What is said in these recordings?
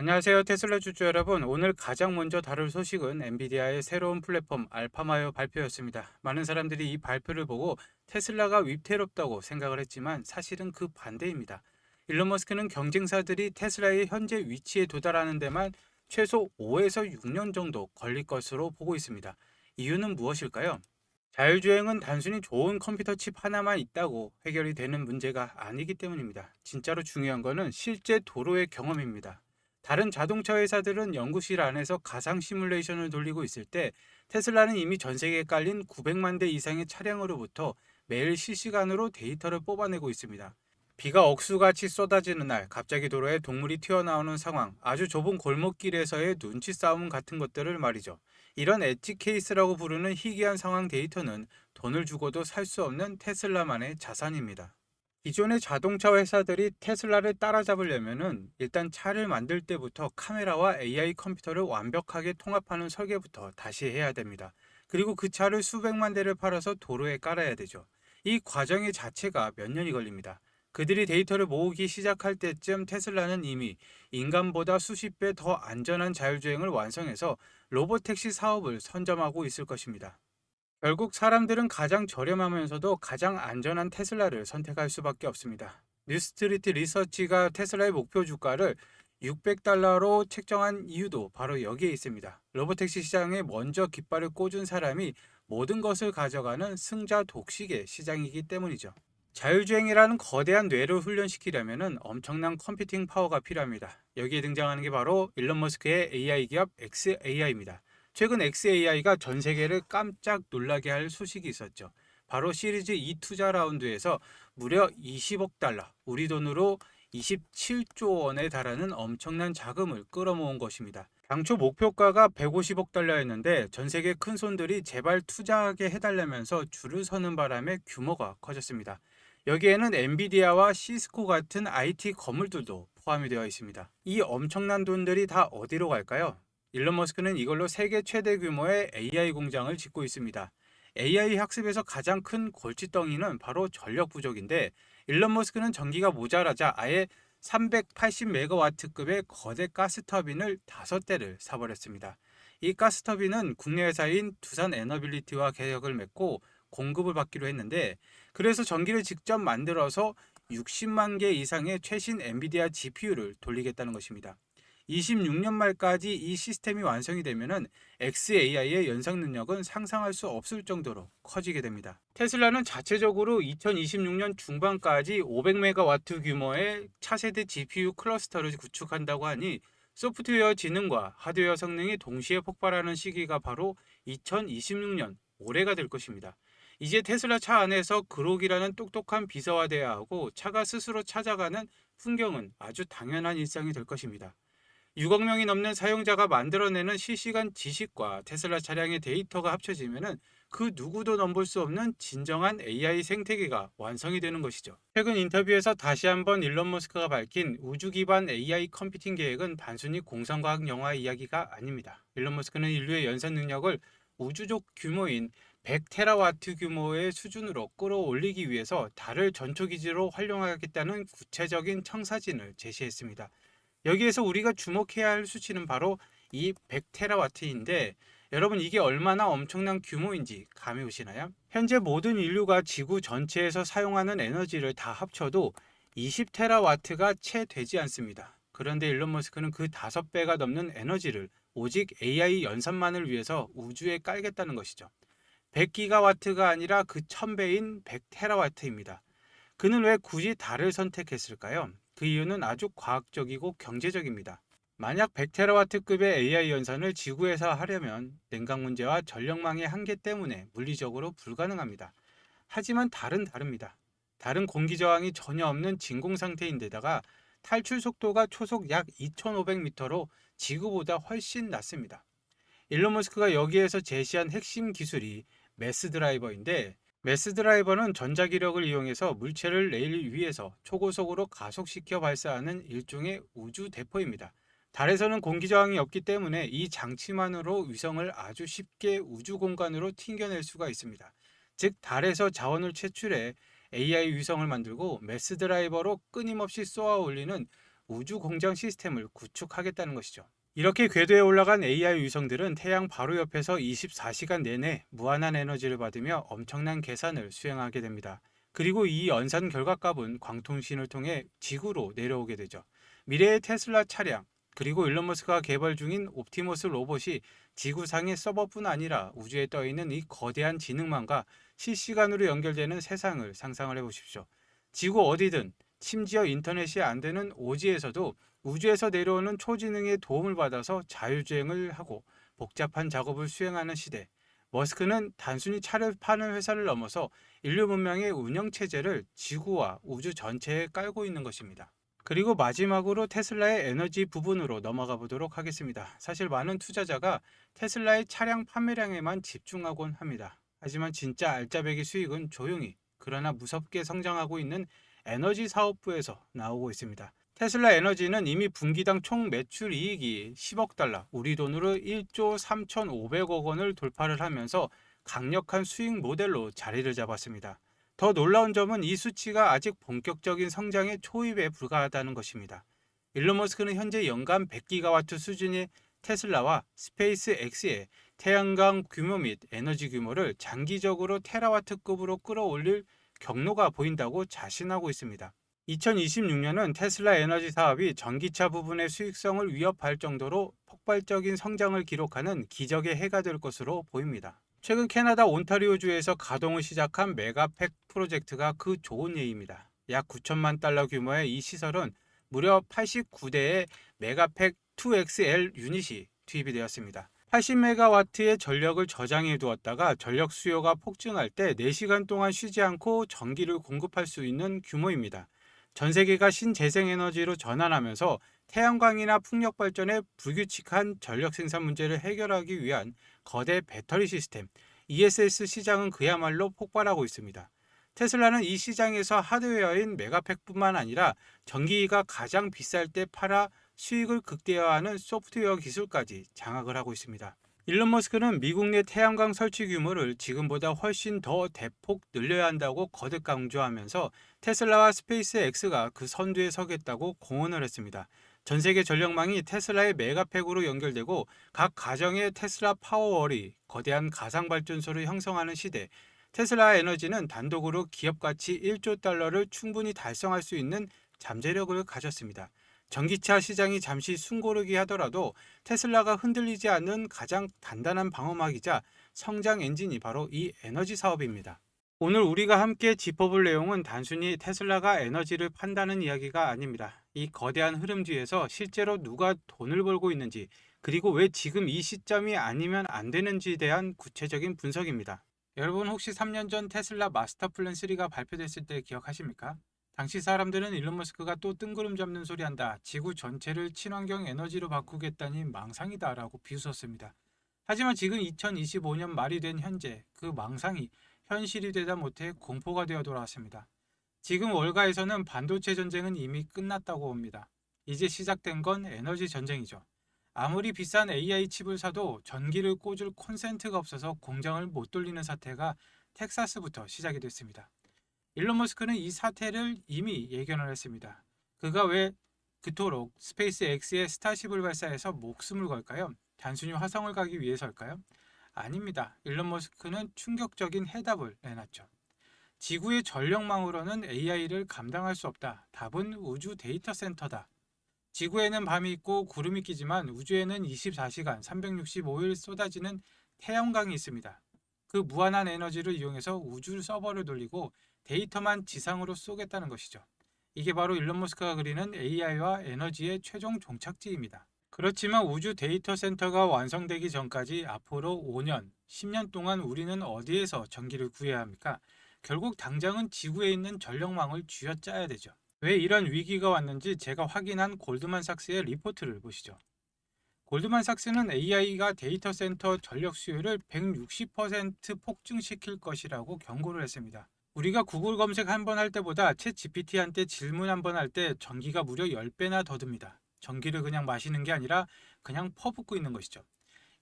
안녕하세요. 테슬라 주주 여러분. 오늘 가장 먼저 다룰 소식은 엔비디아의 새로운 플랫폼 알파마요 발표였습니다. 많은 사람들이 이 발표를 보고 테슬라가 위태롭다고 생각을 했지만 사실은 그 반대입니다. 일론 머스크는 경쟁사들이 테슬라의 현재 위치에 도달하는 데만 최소 5에서 6년 정도 걸릴 것으로 보고 있습니다. 이유는 무엇일까요? 자율주행은 단순히 좋은 컴퓨터 칩 하나만 있다고 해결이 되는 문제가 아니기 때문입니다. 진짜로 중요한 거는 실제 도로의 경험입니다. 다른 자동차 회사들은 연구실 안에서 가상 시뮬레이션을 돌리고 있을 때 테슬라는 이미 전 세계에 깔린 900만 대 이상의 차량으로부터 매일 실시간으로 데이터를 뽑아내고 있습니다. 비가 억수같이 쏟아지는 날 갑자기 도로에 동물이 튀어나오는 상황, 아주 좁은 골목길에서의 눈치 싸움 같은 것들을 말이죠. 이런 엣지 케이스라고 부르는 희귀한 상황 데이터는 돈을 주고도 살 수 없는 테슬라만의 자산입니다. 기존의 자동차 회사들이 테슬라를 따라잡으려면은 일단 차를 만들 때부터 카메라와 AI 컴퓨터를 완벽하게 통합하는 설계부터 다시 해야 됩니다. 그리고 그 차를 수백만 대를 팔아서 도로에 깔아야 되죠. 이 과정의 자체가 몇 년이 걸립니다. 그들이 데이터를 모으기 시작할 때쯤 테슬라는 이미 인간보다 수십 배 더 안전한 자율주행을 완성해서 로봇택시 사업을 선점하고 있을 것입니다. 결국 사람들은 가장 저렴하면서도 가장 안전한 테슬라를 선택할 수밖에 없습니다. 뉴스트리트 리서치가 테슬라의 목표 주가를 600달러로 책정한 이유도 바로 여기에 있습니다. 로보택시 시장에 먼저 깃발을 꽂은 사람이 모든 것을 가져가는 승자 독식의 시장이기 때문이죠. 자율주행이라는 거대한 뇌를 훈련시키려면 엄청난 컴퓨팅 파워가 필요합니다. 여기에 등장하는 게 바로 일론 머스크의 AI 기업 XAI입니다. 최근 XAI가 전 세계를 깜짝 놀라게 할 소식이 있었죠. 바로 시리즈 2 투자 라운드에서 무려 20억 달러, 우리 돈으로 27조 원에 달하는 엄청난 자금을 끌어모은 것입니다. 당초 목표가가 150억 달러였는데 전 세계 큰 손들이 제발 투자하게 해달라면서 줄을 서는 바람에 규모가 커졌습니다. 여기에는 엔비디아와 시스코 같은 IT 건물들도 포함이 되어 있습니다. 이 엄청난 돈들이 다 어디로 갈까요? 일론 머스크는 이걸로 세계 최대 규모의 AI 공장을 짓고 있습니다. AI 학습에서 가장 큰 골칫덩이는 바로 전력 부족인데 일론 머스크는 전기가 모자라자 아예 380메가와트급의 거대 가스 터빈을 5대를 사버렸습니다. 이 가스 터빈은 국내 회사인 두산 에너빌리티와 계약을 맺고 공급을 받기로 했는데 그래서 전기를 직접 만들어서 60만 개 이상의 최신 엔비디아 GPU를 돌리겠다는 것입니다. 26년 말까지 이 시스템이 완성이 되면은 XAI의 연상 능력은 상상할 수 없을 정도로 커지게 됩니다. 테슬라는 자체적으로 2026년 중반까지 500메가와트 규모의 차세대 GPU 클러스터를 구축한다고 하니 소프트웨어 지능과 하드웨어 성능이 동시에 폭발하는 시기가 바로 2026년 올해가 될 것입니다. 이제 테슬라 차 안에서 그록이라는 똑똑한 비서화돼야 하고 차가 스스로 찾아가는 풍경은 아주 당연한 일상이 될 것입니다. 6억 명이 넘는 사용자가 만들어내는 실시간 지식과 테슬라 차량의 데이터가 합쳐지면 그 누구도 넘볼 수 없는 진정한 AI 생태계가 완성이 되는 것이죠. 최근 인터뷰에서 다시 한번 일론 머스크가 밝힌 우주 기반 AI 컴퓨팅 계획은 단순히 공상과학 영화 이야기가 아닙니다. 일론 머스크는 인류의 연산 능력을 우주적 규모인 100테라와트 규모의 수준으로 끌어올리기 위해서 달을 전초기지로 활용하겠다는 구체적인 청사진을 제시했습니다. 여기에서 우리가 주목해야 할 수치는 바로 이 100테라와트인데 여러분 이게 얼마나 엄청난 규모인지 감이 오시나요? 현재 모든 인류가 지구 전체에서 사용하는 에너지를 다 합쳐도 20테라와트가 채 되지 않습니다. 그런데 일론 머스크는 그 5배가 넘는 에너지를 오직 AI 연산만을 위해서 우주에 깔겠다는 것이죠. 100기가와트가 아니라 그 1000배인 100테라와트입니다. 그는 왜 굳이 달을 선택했을까요? 그 이유는 아주 과학적이고 경제적입니다. 만약 100테라와트급의 AI 연산을 지구에서 하려면 냉각 문제와 전력망의 한계 때문에 물리적으로 불가능합니다. 하지만 달은 다릅니다. 달은 공기 저항이 전혀 없는 진공 상태인데다가 탈출 속도가 초속 약 2,500m로 지구보다 훨씬 낮습니다. 일론 머스크가 여기에서 제시한 핵심 기술이 매스 드라이버인데 매스 드라이버는 전자기력을 이용해서 물체를 레일 위에서 초고속으로 가속시켜 발사하는 일종의 우주 대포입니다. 달에서는 공기 저항이 없기 때문에 이 장치만으로 위성을 아주 쉽게 우주 공간으로 튕겨낼 수가 있습니다. 즉 달에서 자원을 채출해 AI 위성을 만들고 매스 드라이버로 끊임없이 쏘아 올리는 우주 공장 시스템을 구축하겠다는 것이죠. 이렇게 궤도에 올라간 AI 위성들은 태양 바로 옆에서 24시간 내내 무한한 에너지를 받으며 엄청난 계산을 수행하게 됩니다. 그리고 이 연산 결과값은 광통신을 통해 지구로 내려오게 되죠. 미래의 테슬라 차량, 그리고 일론 머스크가 개발 중인 옵티머스 로봇이 지구상의 서버뿐 아니라 우주에 떠 있는 이 거대한 지능망과 실시간으로 연결되는 세상을 상상을 해 보십시오. 지구 어디든 심지어 인터넷이 안 되는 오지에서도 우주에서 내려오는 초지능의 도움을 받아서 자율주행을 하고 복잡한 작업을 수행하는 시대. 머스크는 단순히 차를 파는 회사를 넘어서 인류 문명의 운영 체제를 지구와 우주 전체에 깔고 있는 것입니다. 그리고 마지막으로 테슬라의 에너지 부분으로 넘어가 보도록 하겠습니다. 사실 많은 투자자가 테슬라의 차량 판매량에만 집중하곤 합니다. 하지만 진짜 알짜배기 수익은 조용히 그러나 무섭게 성장하고 있는 에너지 사업부에서 나오고 있습니다. 테슬라 에너지는 이미 분기당 총 매출 이익이 10억 달러, 우리 돈으로 1조 3,500억 원을 돌파를 하면서 강력한 수익 모델로 자리를 잡았습니다. 더 놀라운 점은 이 수치가 아직 본격적인 성장의 초입에 불과하다는 것입니다. 일론 머스크는 현재 연간 100기가와트 수준의 테슬라와 스페이스 X의 태양광 규모 및 에너지 규모를 장기적으로 테라와트급으로 끌어올릴 경로가 보인다고 자신하고 있습니다. 2026년은 테슬라 에너지 사업이 전기차 부분의 수익성을 위협할 정도로 폭발적인 성장을 기록하는 기적의 해가 될 것으로 보입니다. 최근 캐나다 온타리오주에서 가동을 시작한 메가팩 프로젝트가 그 좋은 예입니다. 약 9천만 달러 규모의 이 시설은 무려 89대의 메가팩 2XL 유닛이 투입이 되었습니다. 80메가와트의 전력을 저장해 두었다가 전력 수요가 폭증할 때 4시간 동안 쉬지 않고 전기를 공급할 수 있는 규모입니다. 전 세계가 신재생에너지로 전환하면서 태양광이나 풍력 발전의 불규칙한 전력 생산 문제를 해결하기 위한 거대 배터리 시스템 ESS 시장은 그야말로 폭발하고 있습니다. 테슬라는 이 시장에서 하드웨어인 메가팩뿐만 아니라 전기가 가장 비쌀 때 팔아 수익을 극대화하는 소프트웨어 기술까지 장악을 하고 있습니다. 일론 머스크는 미국 내 태양광 설치 규모를 지금보다 훨씬 더 대폭 늘려야 한다고 거듭 강조하면서 테슬라와 스페이스 X가 그 선두에 서겠다고 공언을 했습니다. 전 세계 전력망이 테슬라의 메가팩으로 연결되고 각 가정의 테슬라 파워월이 거대한 가상 발전소를 형성하는 시대. 테슬라 에너지는 단독으로 기업 가치 1조 달러를 충분히 달성할 수 있는 잠재력을 가졌습니다. 전기차 시장이 잠시 숨고르기 하더라도 테슬라가 흔들리지 않는 가장 단단한 방어막이자 성장 엔진이 바로 이 에너지 사업입니다. 오늘 우리가 함께 짚어볼 내용은 단순히 테슬라가 에너지를 판다는 이야기가 아닙니다. 이 거대한 흐름 뒤에서 실제로 누가 돈을 벌고 있는지 그리고 왜 지금 이 시점이 아니면 안 되는지에 대한 구체적인 분석입니다. 여러분 혹시 3년 전 테슬라 마스터 플랜 3가 발표됐을 때 기억하십니까? 당시 사람들은 일론 머스크가 또 뜬구름 잡는 소리 한다. 지구 전체를 친환경 에너지로 바꾸겠다니 망상이다 라고 비웃었습니다. 하지만 지금 2025년 말이 된 현재 그 망상이 현실이 되다 못해 공포가 되어 돌아왔습니다. 지금 월가에서는 반도체 전쟁은 이미 끝났다고 봅니다. 이제 시작된 건 에너지 전쟁이죠. 아무리 비싼 AI 칩을 사도 전기를 꽂을 콘센트가 없어서 공장을 못 돌리는 사태가 텍사스부터 시작이 됐습니다. 일론 머스크는 이 사태를 이미 예견을 했습니다. 그가 왜 그토록 스페이스 X의 스타쉽을 발사해서 목숨을 걸까요? 단순히 화성을 가기 위해서일까요? 아닙니다. 일론 머스크는 충격적인 해답을 내놨죠. 지구의 전력망으로는 AI를 감당할 수 없다. 답은 우주 데이터 센터다. 지구에는 밤이 있고 구름이 끼지만 우주에는 24시간 365일 쏟아지는 태양광이 있습니다. 그 무한한 에너지를 이용해서 우주 서버를 돌리고 데이터만 지상으로 쏘겠다는 것이죠. 이게 바로 일론 머스크가 그리는 AI와 에너지의 최종 종착지입니다. 그렇지만 우주 데이터 센터가 완성되기 전까지 앞으로 5년, 10년 동안 우리는 어디에서 전기를 구해야 합니까? 결국 당장은 지구에 있는 전력망을 쥐어짜야 되죠. 왜 이런 위기가 왔는지 제가 확인한 골드만삭스의 리포트를 보시죠. 골드만삭스는 AI가 데이터 센터 전력 수요를 160% 폭증시킬 것이라고 경고를 했습니다. 우리가 구글 검색 한 번 할 때보다 챗 GPT한테 질문 한 번 할 때 전기가 무려 10배나 더 듭니다. 전기를 그냥 마시는 게 아니라 그냥 퍼붓고 있는 것이죠.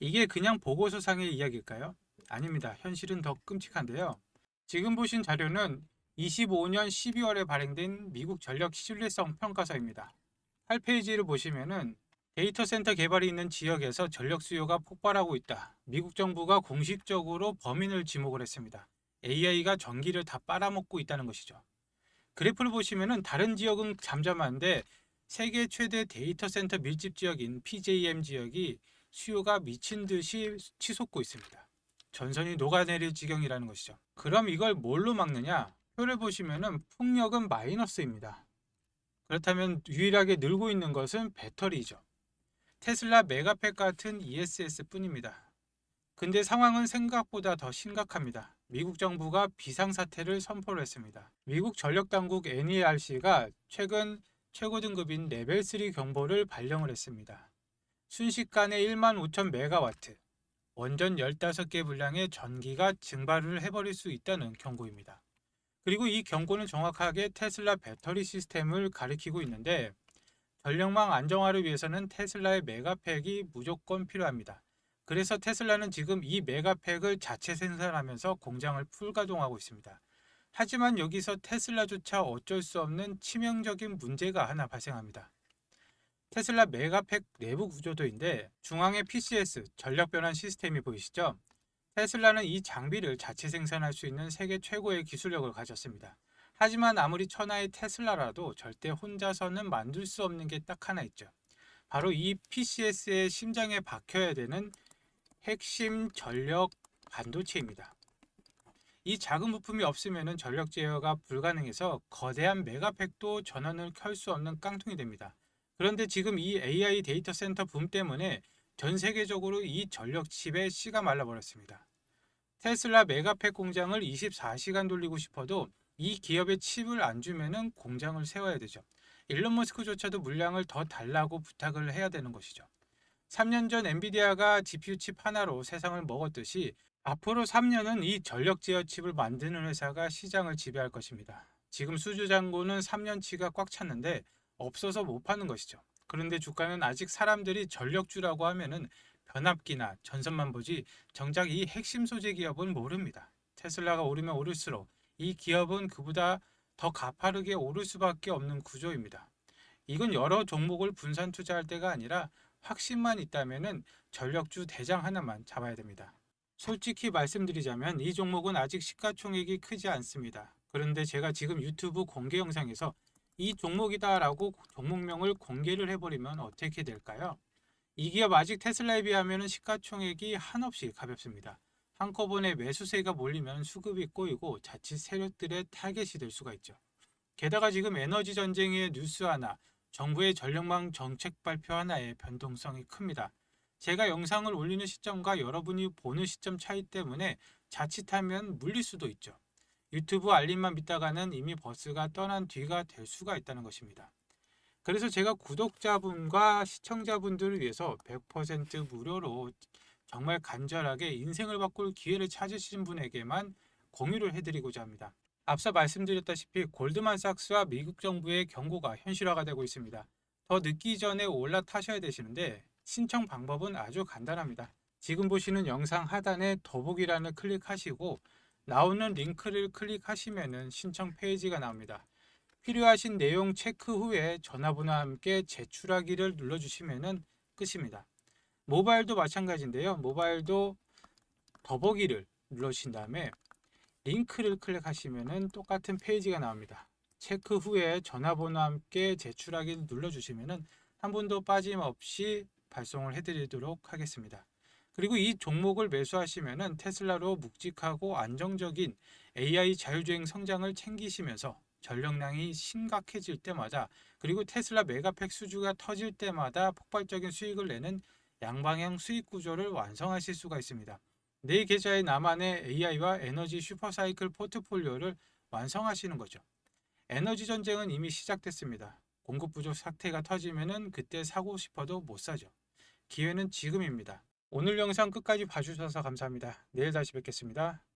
이게 그냥 보고서상의 이야기일까요? 아닙니다. 현실은 더 끔찍한데요. 지금 보신 자료는 25년 12월에 발행된 미국 전력 신뢰성 평가서입니다. 8페이지를 보시면은 데이터 센터 개발이 있는 지역에서 전력 수요가 폭발하고 있다. 미국 정부가 공식적으로 범인을 지목을 했습니다. AI가 전기를 다 빨아먹고 있다는 것이죠. 그래프를 보시면은 다른 지역은 잠잠한데 세계 최대 데이터 센터 밀집 지역인 PJM 지역이 수요가 미친 듯이 치솟고 있습니다. 전선이 녹아내릴 지경이라는 것이죠. 그럼 이걸 뭘로 막느냐? 표를 보시면은 풍력은 마이너스입니다. 그렇다면 유일하게 늘고 있는 것은 배터리죠. 테슬라 메가팩 같은 ESS 뿐입니다. 근데 상황은 생각보다 더 심각합니다. 미국 정부가 비상사태를 선포를 했습니다. 미국 전력당국 NERC가 최근 최고 등급인 레벨 3 경보를 발령을 했습니다. 순식간에 1만 5천 메가와트, 원전 15개 분량의 전기가 증발을 해버릴 수 있다는 경고입니다. 그리고 이 경고는 정확하게 테슬라 배터리 시스템을 가리키고 있는데 전력망 안정화를 위해서는 테슬라의 메가팩이 무조건 필요합니다. 그래서 테슬라는 지금 이 메가팩을 자체 생산하면서 공장을 풀가동하고 있습니다. 하지만 여기서 테슬라조차 어쩔 수 없는 치명적인 문제가 하나 발생합니다. 테슬라 메가팩 내부 구조도인데 중앙에 PCS 전력 변환 시스템이 보이시죠? 테슬라는 이 장비를 자체 생산할 수 있는 세계 최고의 기술력을 가졌습니다. 하지만 아무리 천하의 테슬라라도 절대 혼자서는 만들 수 없는 게 딱 하나 있죠. 바로 이 PCS의 심장에 박혀야 되는 핵심 전력 반도체입니다. 이 작은 부품이 없으면 전력 제어가 불가능해서 거대한 메가팩도 전원을 켤 수 없는 깡통이 됩니다. 그런데 지금 이 AI 데이터 센터 붐 때문에 전 세계적으로 이 전력 칩에 씨가 말라버렸습니다. 테슬라 메가팩 공장을 24시간 돌리고 싶어도 이 기업의 칩을 안 주면은 공장을 세워야 되죠. 일론 머스크조차도 물량을 더 달라고 부탁을 해야 되는 것이죠. 3년 전 엔비디아가 GPU 칩 하나로 세상을 먹었듯이 앞으로 3년은 이 전력 제어 칩을 만드는 회사가 시장을 지배할 것입니다. 지금 수주 잔고는 3년치가 꽉 찼는데 없어서 못 파는 것이죠. 그런데 주가는 아직 사람들이 전력주라고 하면은 변압기나 전선만 보지 정작 이 핵심 소재 기업은 모릅니다. 테슬라가 오르면 오를수록 이 기업은 그보다 더 가파르게 오를 수밖에 없는 구조입니다. 이건 여러 종목을 분산 투자할 때가 아니라 확신만 있다면은 전력주 대장 하나만 잡아야 됩니다. 솔직히 말씀드리자면 이 종목은 아직 시가총액이 크지 않습니다. 그런데 제가 지금 유튜브 공개 영상에서 이 종목이다라고 종목명을 공개를 해버리면 어떻게 될까요? 이 기업 아직 테슬라에 비하면 시가총액이 한없이 가볍습니다. 한꺼번에 매수세가 몰리면 수급이 꼬이고 자칫 세력들의 타겟이 될 수가 있죠. 게다가 지금 에너지 전쟁의 뉴스 하나, 정부의 전력망 정책 발표 하나의 변동성이 큽니다. 제가 영상을 올리는 시점과 여러분이 보는 시점 차이 때문에 자칫하면 물릴 수도 있죠. 유튜브 알림만 믿다가는 이미 버스가 떠난 뒤가 될 수가 있다는 것입니다. 그래서 제가 구독자분과 시청자분들을 위해서 100% 무료로 정말 간절하게 인생을 바꿀 기회를 찾으신 분에게만 공유를 해드리고자 합니다. 앞서 말씀드렸다시피 골드만삭스와 미국 정부의 경고가 현실화가 되고 있습니다. 더 늦기 전에 올라타셔야 되시는데 신청 방법은 아주 간단합니다. 지금 보시는 영상 하단에 더보기란을 클릭하시고 나오는 링크를 클릭하시면 신청 페이지가 나옵니다. 필요하신 내용 체크 후에 전화번호와 함께 제출하기를 눌러주시면 끝입니다. 모바일도 마찬가지인데요. 모바일도 더보기를 눌러주신 다음에 링크를 클릭하시면 똑같은 페이지가 나옵니다. 체크 후에 전화번호와 함께 제출하기를 눌러주시면 한 분도 빠짐없이 발송을 해드리도록 하겠습니다. 그리고 이 종목을 매수하시면 테슬라로 묵직하고 안정적인 AI 자율주행 성장을 챙기시면서 전력량이 심각해질 때마다 그리고 테슬라 메가팩 수주가 터질 때마다 폭발적인 수익을 내는 양방향 수익 구조를 완성하실 수가 있습니다. 내 계좌에 나만의 AI와 에너지 슈퍼사이클 포트폴리오를 완성하시는 거죠. 에너지 전쟁은 이미 시작됐습니다. 공급 부족 사태가 터지면은 그때 사고 싶어도 못 사죠. 기회는 지금입니다. 오늘 영상 끝까지 봐주셔서 감사합니다. 내일 다시 뵙겠습니다.